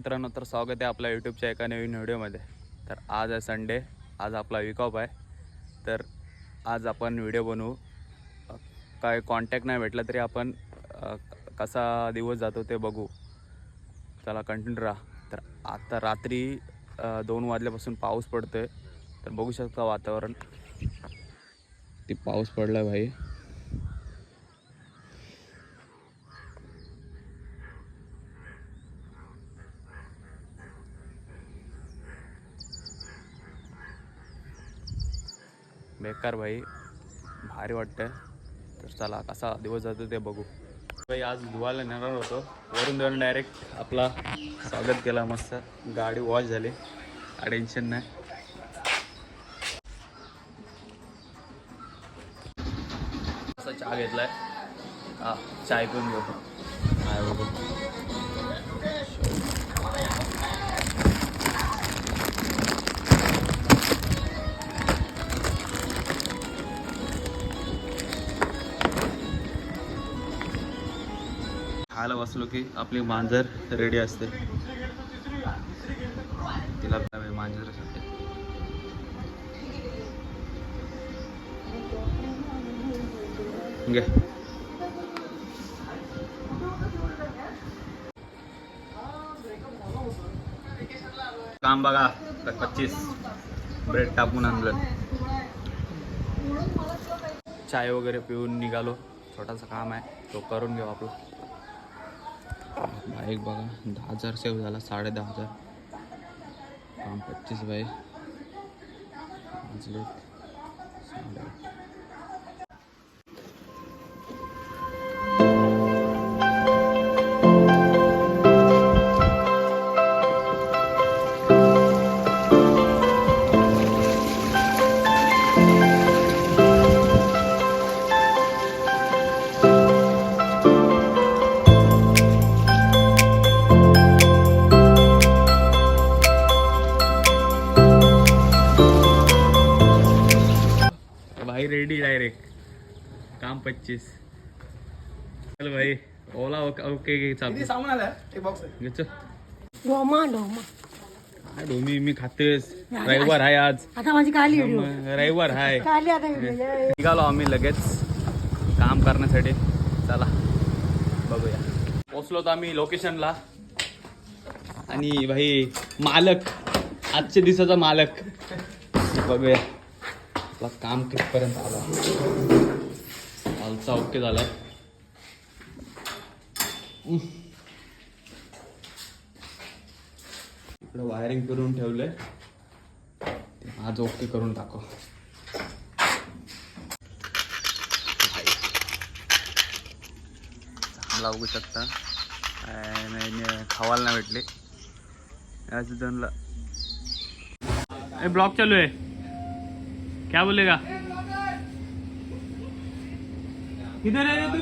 मित्रांनो तर स्वागत आहे आपल्या यूट्यूबच्या एका नवीन व्हिडिओमध्ये. तर आज आहे संडे आज आपला वीक ऑफ आहे. तर आज आपण व्हिडिओ बनवू. काय कॉन्टॅक्ट नाही भेटला तरी आपण कसा दिवस जातो ते बघू. चला कंटिन्यू राहा. तर आता रात्री दोन वाजल्यापासून पाऊस पडतोय. तर बघू शकता वातावरण. ते पाऊस पडला भाई. बेकार भाई भारी वाटतंय. तर चला कसा दिवस जातो ते बघू. भाई आज धुवायला नेणार होतो. वरून जाऊन डायरेक्ट आपला स्वागत केला मस्त. गाडी वॉश झाली. काय टेन्शन नाही. असा चहा घेतलाय. हा चाय पिऊन घेऊ काय बघू. बसलो की आपली मांजर रेडी असते. तिला मांजर मांजरासाठी घे. काम बघा पच्चीस. ब्रेड टाकून आणलं. चाय वगैरे पिऊन निघालो. छोटासा काम आहे. तो करून घेऊ आपला. बाईक बघा दहा हजार सेव्ह झाला साडे दहा हजार काम पच्चीस बाई वाजले भाई रेडी डायरेक्ट काम पच्चीस. चल भाई ओला ओके ओके सांगून आलाय एक बॉक्स आहे. घे चल. डोमा डोमा काय डोमी मी खातेस रविवार आहे आज. आता माझी काली रविवार आहे. काली आता निघालो आम्ही लगेच काम करण्यासाठी. चला बघूया. पोचलो तर आम्ही लोकेशनला आणि भाई मालक. आजच्या दिवसाचा मालक. बघूया. आपला काम कितपर्यंत आला? कालचा ओके झाला इकडं वायरिंग करून ठेवलंय. आज ओके करून टाकू. चांगला उगू शकता. नाही खावायला नाही भेटले. आज दोनला ब्लॉक चालू आहे. क्या बोलेगा? किधर रे तू?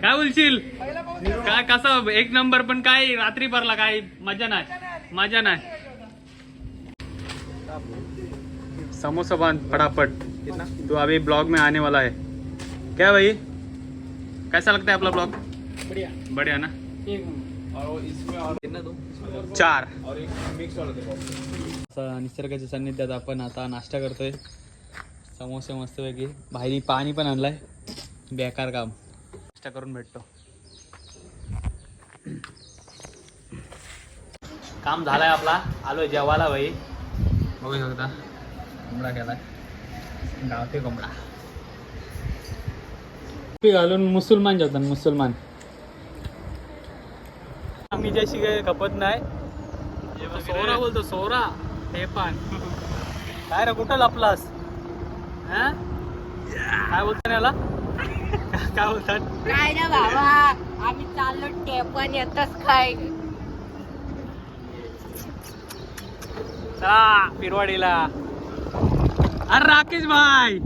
काय बोलशील? काय कसं? एक नंबर पण काय रात्री भरला काय? मज़ा नाही. मज़ा नाही. समोसा बाँध फटाफट. तू अभी ब्लॉग में आने वाला है. क्या भाई? कैसा लगता है अपना ब्लॉग? बढ़िया. बढ़िया ना? चार. निसर्गाच्या सान्निध्यात आपण आता नाश्ता करतोय. समोसे मस्तपैकी. बाहेर पाणी पण आणलाय. बेकार काम. नाश्ता करून भेटतो. काम झालाय आपला. आलोय जेवायला भाई. बघू शकता. कोंबडा केलाय. गावते कोंबडा. घालून मुसलमान जेवतात मुसलमान. आम्ही ज्याशी काही खपत नाही. सोरा बोलतो सोरा हे पण काय रे कुठं लपलास? हा? काय बोलतो याला? काय बोलतात काय ना बाबा आम्ही चाललो टेपन येतच काय? चला पिरवाडीला अरे राकेश भाई!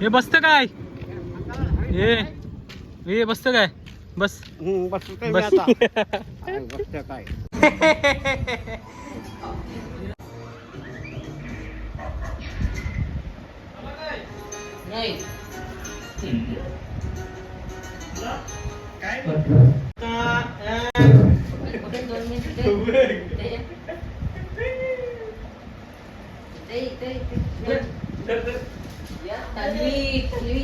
हे बसत काय? हे हे बसत काय बस बस काय नाही कुठे दोन मिनिट दे. दे, दे, दे. तन्वी, तन्वी.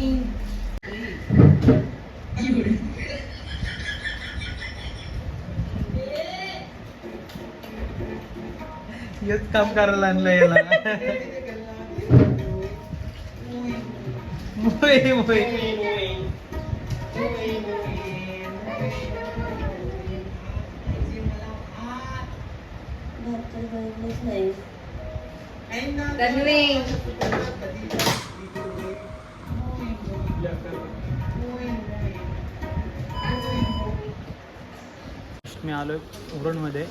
हेच काम करायला आणलं याला मोय, मोय. मी आलो आहे उरणमध्ये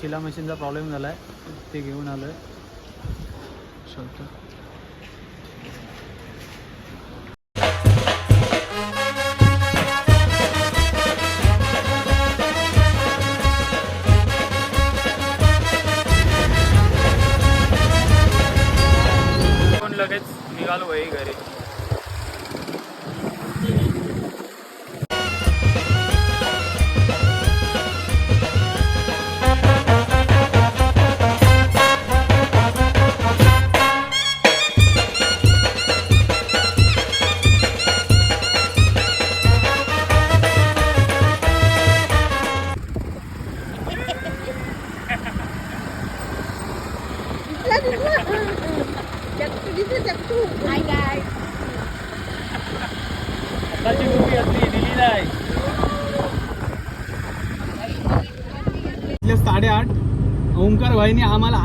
शिला मशीनचा प्रॉब्लेम झाला आहे ते घेऊन आलो आहे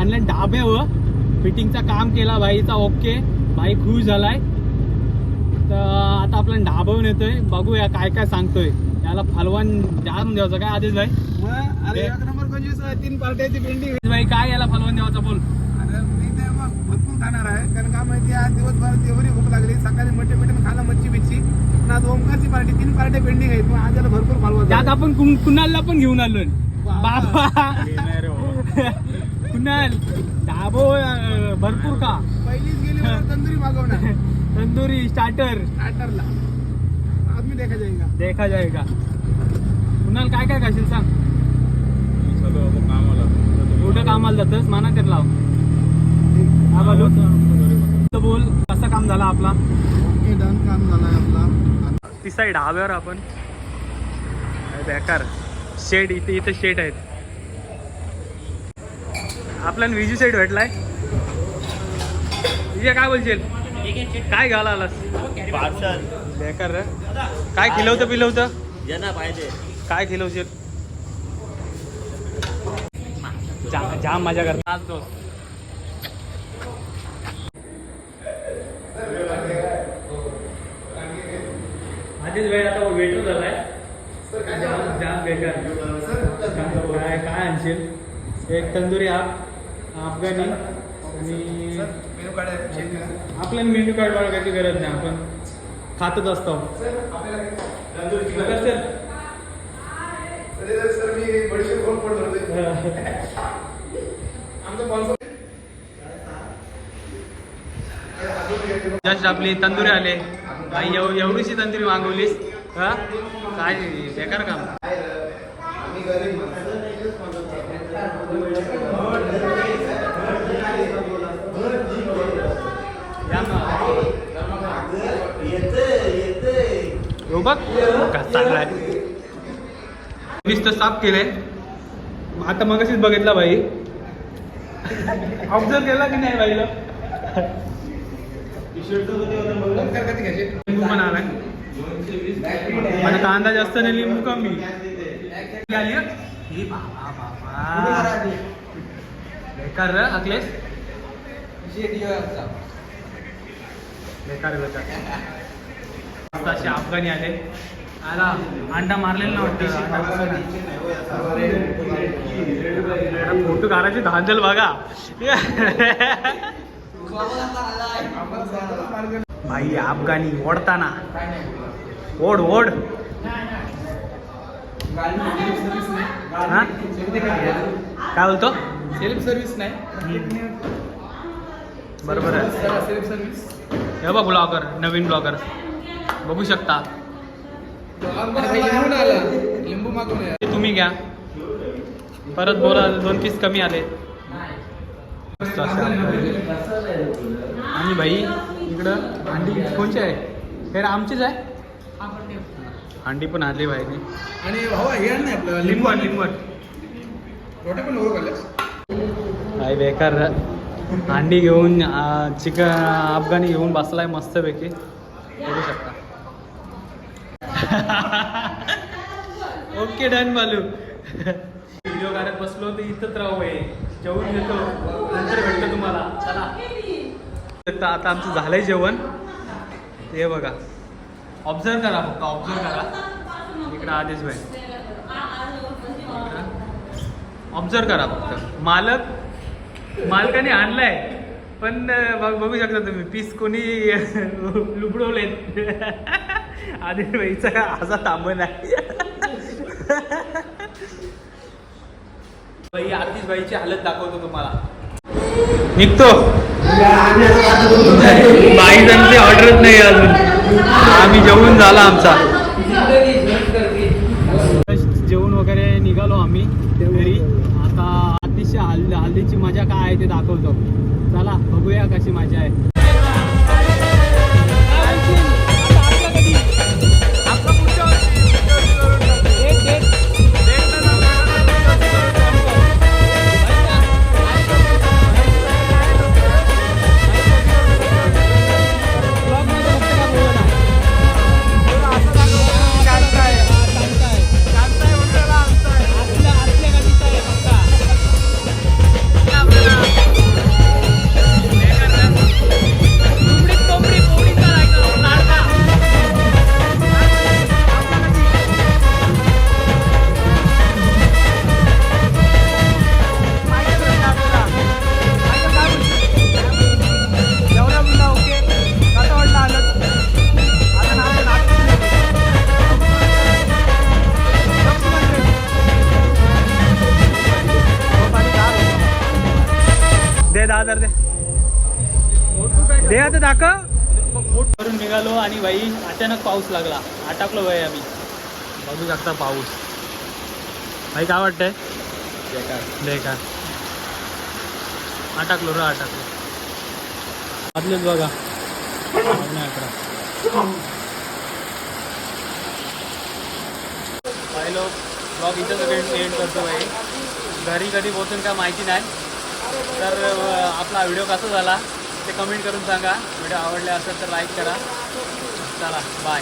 आणलं डाब्यावर फिटिंगचा काम केला भाईचा ओके. भाई खुश झालाय. तर आता आपला डाबावून येतोय. बघूया काय काय सांगतोय. याला फलवान जाम द्यायचं काय आधीच भाई? अरे ते- एक नंबर पंचवीस आहे, तीन पार्ट्याची पेंटिंग भाई काय याला फलवान द्यायचा बोल. आता मी ते भरपूर खाणार आहे. कारण का माहिती आहे आज दिवसभर एवढी भूक लागली. सकाळी मटन मिटन खाला मच्छी बिच्छी. पण आज ओमकारची पार्टी तीन पार्ट्या पेंडिंग आहेत मग आज त्याला भरपूर फालवा त्यात आपण कुण- कुणालला पण घेऊन आलोय. बाबा. कुणाल? डाबो अं, भरपूर का? पहिलीच गेली मला तंदुरी मागवणार. तंदुरी स्टार्टर स्टार्टरला आज मी देखा जाईगा देखा जाएगा कुणाल काय काय खाशील सांग. कुठं कामाला जातस माना तर लाव. हा बालू. तर बोल. कसं काम झालं आपला? Okay done. काम झालाय आपला. तिसा आहे ढाब्यावर आपण. बेकार. शेड इथे इथे शेड आहेत. आपल्याला विजू सेट भेटलाय. विजय काय बोलशील? काय घाला आलास पार्सल. बेकार रे. काय खिलवतं पिलवतं? ज्यांना पाहिजे. काय खिलवशील? जा- जाम मजा करतात दोस्त आधीच वेळ आता वेटर झालाय. जाम जाम बेकार. काय काय आणशील? एक तंदुरी आप. अफगाणी आणि आपल्याला मेन्यू कार्ड बाळगायची गरज नाही आपण खातच असतो? जस्ट आपली तंदुरी आले. आई एव एवढीशी तंदुरी मागवलीस हा? काय बेकार काम. हो बघ का चाललाय नुसतं साफ केलंय. आता मग बघितला बाई. ऑब्झर्व केला की नाही बाईला? लिंबू पण आलाय. मला कांदा जास्त नाही लिंबू कमी. आली बेकार र अखिलेश. बेकार बेकार. असे अफगाणी आले. आला. अंडा मारलेला नव्हतं फोटो काढायची धांदल बघा. भाई अफगाणी ओढताना. ओढ ओढ. हा? काय बोलतो? सेल्फ सर्व्हिस नाही. बरोबर आहे. Self service. हे बघ ब्लॉगर नवीन ब्लॉगर. बघू शकता. लिंबू आला मागून तुम्ही घ्या. परत बोला दोन पीस कमी आले. आणि भाई इकडं अंडी कोणची आहे? हे आमचीच आहे? अंडी पण आणली भाईने आणि भावा हे आण नाही आपलं रोटे पण काय बेकार अंडी घेऊन चिकन अफगाणी घेऊन बसलाय मस्तपैकी. बघू शकता. ओके डन मालू व्हिडिओ काढत बसलो तर इथंच राहू आहे जेवून घेतो. नंतर भेटतो तुम्हाला. चला. तर आता आमचं झालंय जेवण. हे बघा. ऑब्झर्व करा फक्त ऑब्झर्व करा. इकडं आदेश भाई ऑब्झर्व करा फक्त. मालक मालकाने आणलाय. पण बघू शकता तुम्ही पीस कोणी लुबडवलेत आदिल भाईचा असा थांबण आहे बाई आतिश भाईची हालत दाखवतो तुम्हाला. निघतो. बाई जणची ऑर्डरच नाही अजून. आम्ही जेवून झाला आमचा. जेवण वगैरे निघालो आम्ही घरी. आता हल्दीची मजा काय आहे ते दाखवतो. चला बघूया कशी मजा आहे. दहा हजार दे. दे आता दाखव. करून निघालो आणि बाई अचानक पाऊस लागला. अटकलो बाई आम्ही. बघू शकता पाऊस. भाई काय वाटतंय? बेकार. आटाकलो र आटाकलो. आतलेच बघा. वाजले अकरा पाहिलो ब्लॉग इथं सगळे एंड करतो भाई घरी कधी पोहोचून काय माहिती नाही. तर आपला व्हिडिओ कसा झाला ते कमेंट करून सांगा. व्हिडिओ आवडले असेल तर लाईक करा. चला बाय.